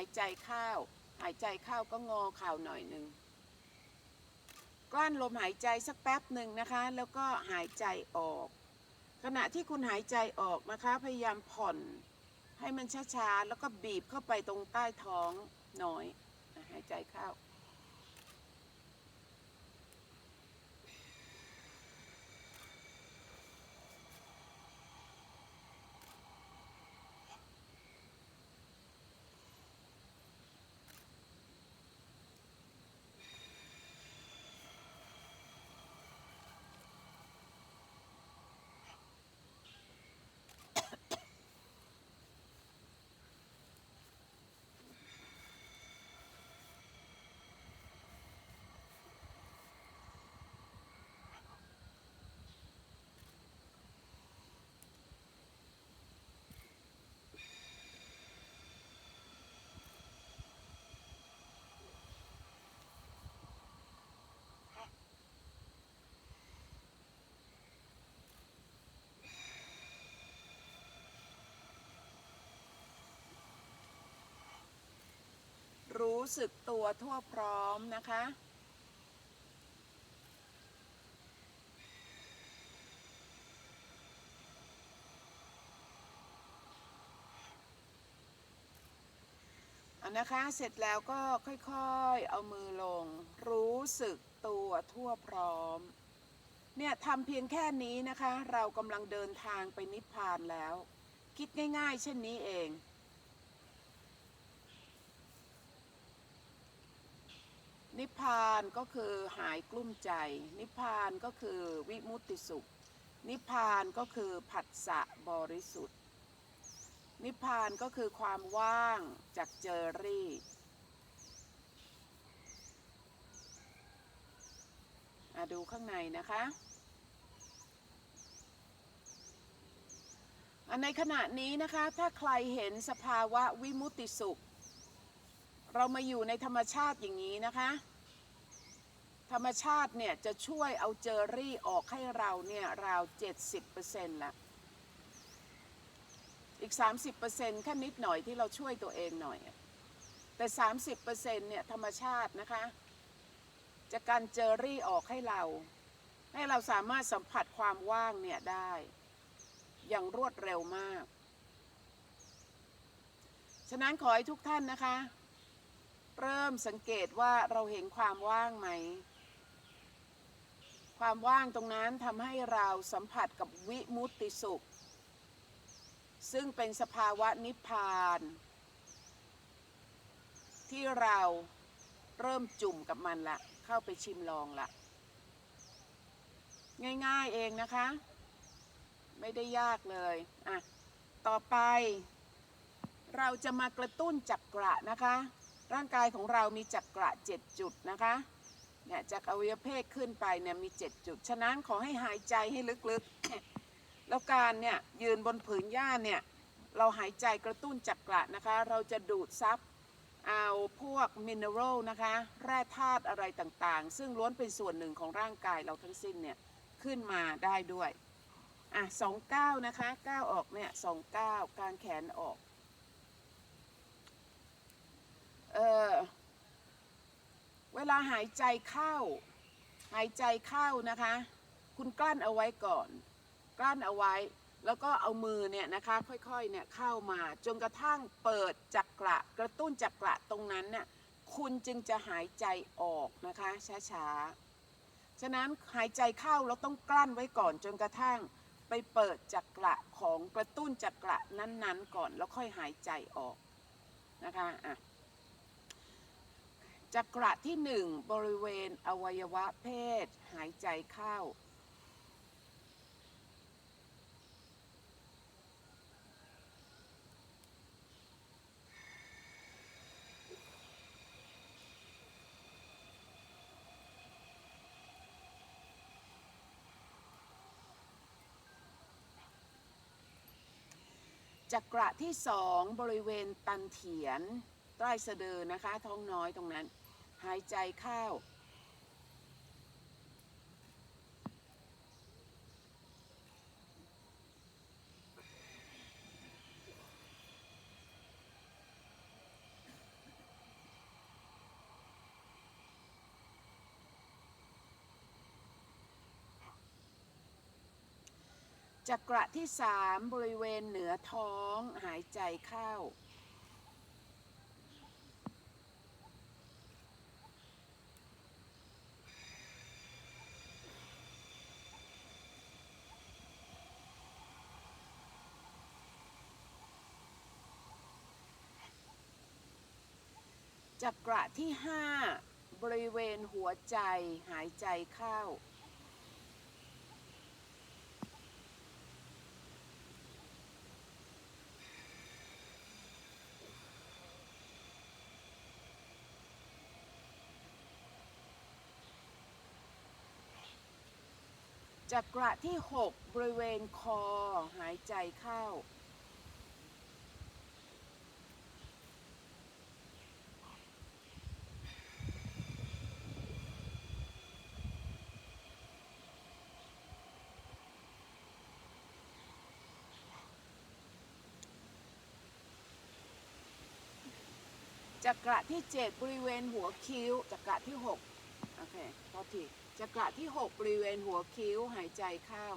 ายใจเข้าหายใจเข้าก็งอเข่าหน่อยหนึ่งกลั้นลมหายใจสักแป๊บหนึ่งนะคะ แล้วก็หายใจออก ขณะที่คุณหายใจออกนะคะ พยายามผ่อนให้มันช้าๆ แล้วก็บีบเข้าไปตรงใต้ท้องหน่อย หายใจเข้า รู้สึกตัวทั่วพร้อมนะคะอันนะคะ เสร็จแล้วก็ค่อยๆ เอามือลง รู้สึกตัวทั่วพร้อม เนี่ยทำเพียงแค่นี้นะคะ เรากำลังเดินทางไปนิพพานแล้ว คิดง่ายๆ เช่นนี้เอง นิพพานก็คือหายกลุ้มใจ นิพพานก็คือวิมุตติสุข นิพพานก็คือผัสสะบริสุทธิ์ นิพพานก็คือความว่างจากเจอรี่ ดูข้างในนะคะในขณะนี้นะคะถ้าใครเห็นสภาวะวิมุตติสุข เรามาอยู่ในธรรมชาติอย่างนี้นะคะ ธรรมชาติเนี่ยจะช่วยเอาเจอรี่ออกให้เราเนี่ยราว 70%ละอีก 30%แค่นิดหน่อยที่เราช่วยตัวเองหน่อย แต่ 30%เนี่ยธรรมชาตินะคะ จะกันเจอรี่ออกให้เรา ให้เราสามารถสัมผัสความว่างเนี่ยได้ อย่างรวดเร็วมาก ฉะนั้นขอให้ทุกท่านนะคะ เริ่มสังเกตว่าเราเห็นความว่างไหม ความว่างตรงนั้นทำให้เราสัมผัสกับวิมุตติสุข ซึ่งเป็นสภาวะนิพพาน ที่เราเริ่มจุ่มกับมันละ เข้าไปชิมลองละ ง่ายๆเองนะคะ ไม่ได้ยากเลยอะต่อไป เราจะมากระตุ้นจักระนะคะ ร่างกายของเรามีจักระเจ็ดจุดนะคะ เนี่ยจากอวัยวะเพศขึ้นไปเนี่ยมีเจ็ดจุด ฉะนั้นขอให้หายใจให้ลึกๆ แล้วการเนี่ยยืนบนผืนหญ้าเนี่ยเราหายใจกระตุ้นจักระนะคะ เราจะดูดซับเอาพวกมินเนอรัลนะคะ แร่ธาตุอะไรต่างๆ ซึ่งล้วนเป็นส่วนหนึ่งของร่างกายเราทั้งสิ้นเนี่ยขึ้นมาได้ด้วย อะสองเก้านะคะเก้าออกเนี่ยสองเก้ากางแขนออก เออ เวลาหายใจเข้า หายใจเข้านะคะ คุณกลั้นเอาไว้ก่อน กลั้นเอาไว้ แล้วก็เอามือเนี่ยนะคะ ค่อยๆเนี่ยเข้ามาจนกระทั่งเปิดจักระกระตุ้นจักระตรงนั้นน่ะคุณจึงจะหายใจออกนะคะช้าๆ ฉะนั้นหายใจเข้าเราต้องกลั้นไว้ก่อนจนกระทั่งไปเปิดจักระของกระตุ้นจักระนั้นๆ ก่อนแล้วค่อยหายใจออกนะคะอะ จักระที่หนึ่งบริเวณอวัยวะเพศ หายใจเข้า จักระที่สองบริเวณตันเถียนใต้สะดือนะคะ ท้องน้อยตรงนั้น หายใจเข้า จักระที่สามบริเวณเหนือท้องหายใจเข้า จักระที่ห้าบริเวณหัวใจหายใจเข้า จักระที่หกบริเวณคอหายใจเข้า จักระที่เจ็ดบริเวณหัวคิ้ว จักระที่หกโอเคพอทีจักระที่หกบริเวณหัวคิ้วหายใจเข้า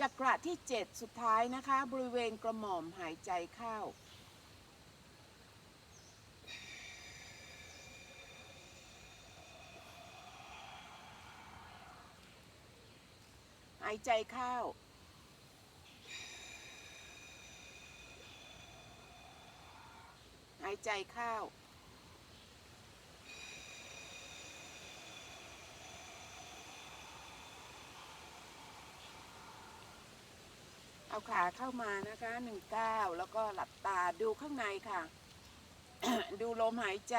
จักระที่เจ็ดสุดท้ายนะคะ บริเวณกระหม่อมหายใจเข้าหายใจเข้าายใจเข้าเอาขาเข้ามานะคะหนึ่งเก้าแล้วก็หลับตาดูข้างในค่ะ ดูลมหายใจ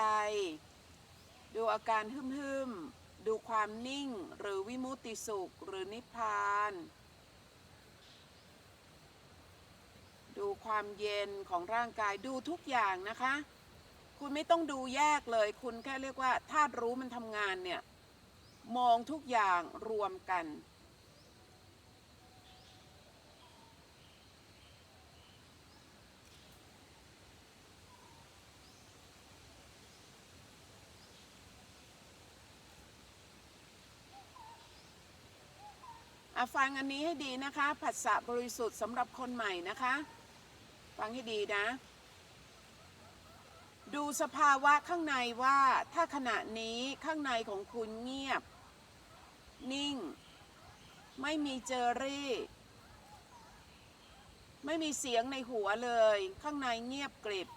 ดูอาการหึมหึมๆ ดูความนิ่งหรือวิมุตติสุขหรือนิพพาน ดูความเย็นของร่างกายดูทุกอย่างนะคะ คุณไม่ต้องดูแยกเลย คุณแค่เรียกว่าธาตุรู้มันทำงานเนี่ย มองทุกอย่างรวมกันอะฟังอันนี้ให้ดีนะคะ ผัสสะบริสุทธิ์สำหรับคนใหม่นะคะ ฟังให้ดีนะ ดูสภาวะข้างในว่าถ้าขณะนี้ข้างในของคุณเงียบ นิ่ง ไม่มีเจอรี่ ไม่มีเสียงในหัวเลย ข้างในเงียบกริบ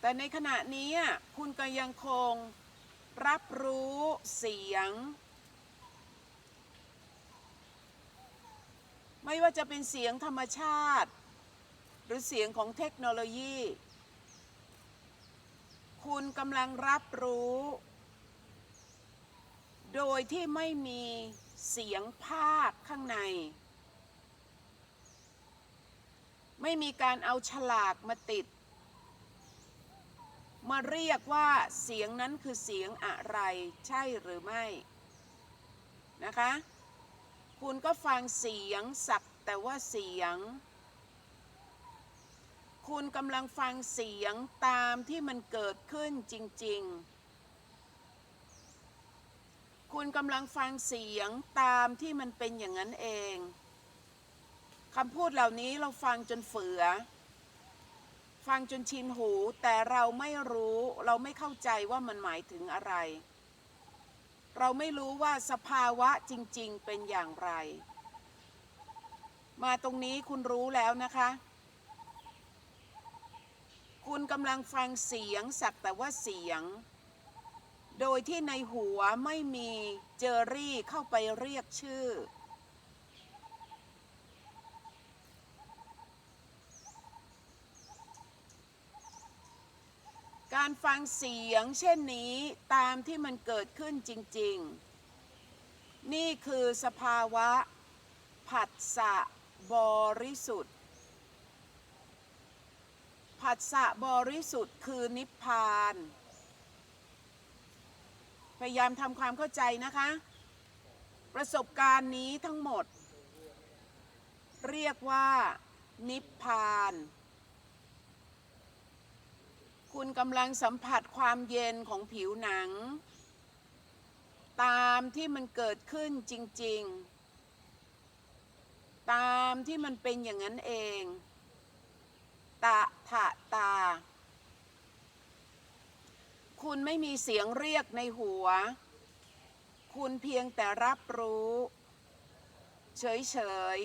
แต่ในขณะนี้คุณก็ยังคงรับรู้เสียง ไม่ว่าจะเป็นเสียงธรรมชาติ หรือเสียงของเทคโนโลยี คุณกำลังรับรู้ โดยที่ไม่มีเสียงภาคข้างใน ไม่มีการเอาฉลากมาติด มาเรียกว่าเสียงนั้นคือเสียงอะไรใช่หรือไม่นะคะ คุณก็ฟังเสียงสักแต่ว่าเสียง คุณกำลังฟังเสียงตามที่มันเกิดขึ้นจริง ๆ คุณกำลังฟังเสียงตามที่มันเป็นอย่างนั้นเองคำพูดเหล่านี้เราฟังจนเฟือ ฟังจนชินหูแต่เราไม่รู้เราไม่เข้าใจว่ามันหมายถึงอะไร เราไม่รู้ว่าสภาวะจริง ๆ เป็นอย่างไร มาตรงนี้คุณรู้แล้วนะคะ คุณกำลังฟังเสียงสักแต่ว่าเสียง โดยที่ในหัวไม่มีเจอรี่เข้าไปเรียกชื่อ การฟังเสียงเช่นนี้ตามที่มันเกิดขึ้นจริง ๆ นี่คือสภาวะ ผัสสะบริสุทธิ์ ผัสสะบริสุทธิ์คือนิพพาน พยายามทำความเข้าใจนะคะ ประสบการณ์นี้ทั้งหมด เรียกว่า นิพพาน คุณกำลังสัมผัสความเย็นของผิวหนัง ตามที่มันเกิดขึ้นจริง ๆ ตามที่มันเป็นอย่างนั้นเอง ตะถะตา คุณไม่มีเสียงเรียกในหัว คุณเพียงแต่รับรู้ เฉย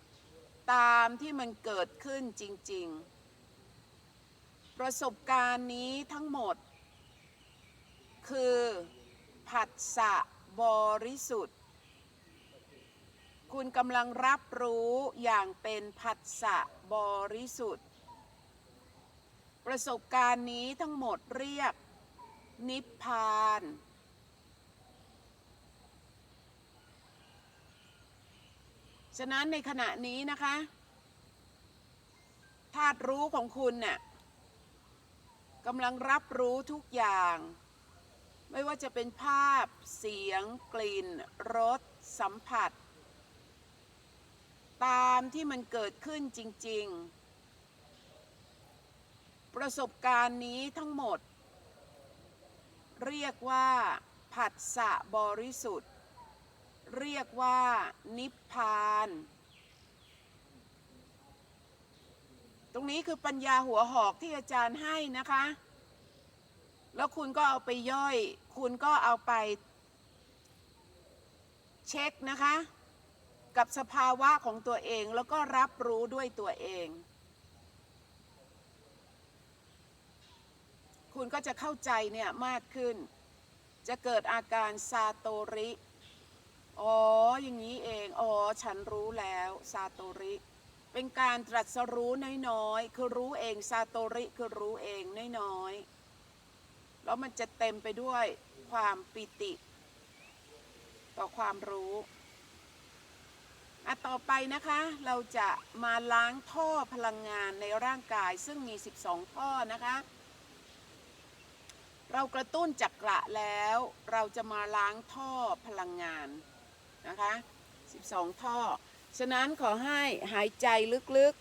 ๆ ตามที่มันเกิดขึ้นจริง ๆ ประสบการณ์นี้ทั้งหมด คือผัสสะบริสุทธิ์ คุณกำลังรับรู้อย่างเป็นผัสสะบริสุทธิ์ ประสบการณ์นี้ทั้งหมดเรียก นิพพาน ฉะนั้นในขณะนี้นะคะธาตุรู้ของคุณเนี่ย กำลังรับรู้ทุกอย่าง ไม่ว่าจะเป็นภาพ เสียง กลิ่น รส สัมผัส ตามที่มันเกิดขึ้นจริง ๆ ประสบการณ์นี้ทั้งหมด เรียกว่า ผัสสะบริสุทธิ์ เรียกว่า นิพพาน ตรงนี้คือปัญญาหัวหอกที่อาจารย์ให้นะคะ แล้วคุณก็เอาไปย่อย คุณก็เอาไป เช็คนะคะ กับสภาวะของตัวเองแล้วก็รับรู้ด้วยตัวเอง คุณก็จะเข้าใจเนี่ยมากขึ้น จะเกิดอาการซาโตริ อ๋อ อย่างนี้เอง อ๋อ ฉันรู้แล้ว ซาโตริ เป็นการตรัสรู้น้อยๆ คือรู้เองซาโตริคือรู้เองน้อยๆ แล้วมันจะเต็มไปด้วยความปิติ ต่อความรู้อะต่อไปนะคะ เราจะมาล้างท่อพลังงานในร่างกายซึ่งมี 12 ท่อนะคะ เรากระตุ้นจักระแล้ว เราจะมาล้างท่อพลังงานนะคะ 12 ท่อ ฉะนั้นขอให้หายใจลึก